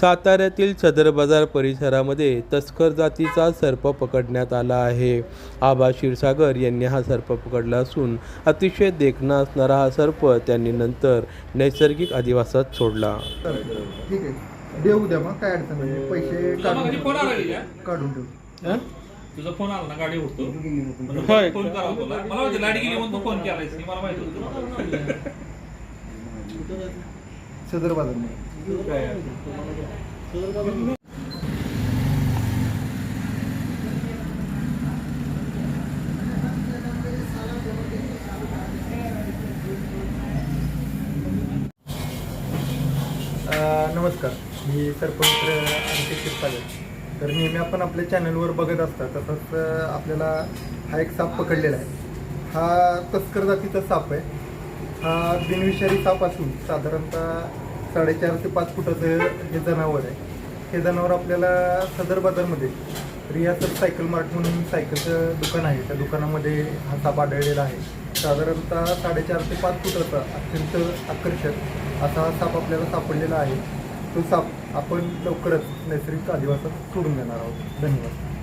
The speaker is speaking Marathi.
साताऱ्यातील सदर बाजार परिसरामध्ये तस्कर जातीचा सर्प पकडण्यात आला आहे. आबा क्षीरसागर यांनी हा सर्प पकडला असून अतिशय देखणा असणारा हा सर्प त्यांनी नंतर नैसर्गिक अधिवासात सोडला. ठीक आहे. देऊ द्या मग. काय अडचण नाही. पैसे तुझा काढून फोन आला की काय? काढून ठेवू. तुझा फोन आला ना गाडी होतो होय. फोन करा तुला. मला माहिती लाइट गेली म्हणून तू फोन केलायस. हे मला माहिती होतं. सदर बाजार नमस्कार. मी सरपंच अभिषेक शिरपाले तर नेहमी आपण आपल्या चॅनलवर बघत असतात तसंच आपल्याला हा एक साप पकडलेला आहे. हा तस्कर जातीचा साप आहे. हा बिनविषारी साप असून साधारणतः साडेचार ते पाच फुटाचं हे जनावर आहे. हे जनावर आपल्याला सदर बाजारमध्ये रियासत सायकल मार्ट म्हणून सायकलचं दुकान आहे. त्या दुकानामध्ये हा साप आढळलेला आहे. साधारणतः साडेचार ते पाच फुटाचा अत्यंत आकर्षक असा हा साप आपल्याला सापडलेला आहे. तो साप आपण लवकरच नैसर्गिक अधिवासात सोडून देणार आहोत. धन्यवाद.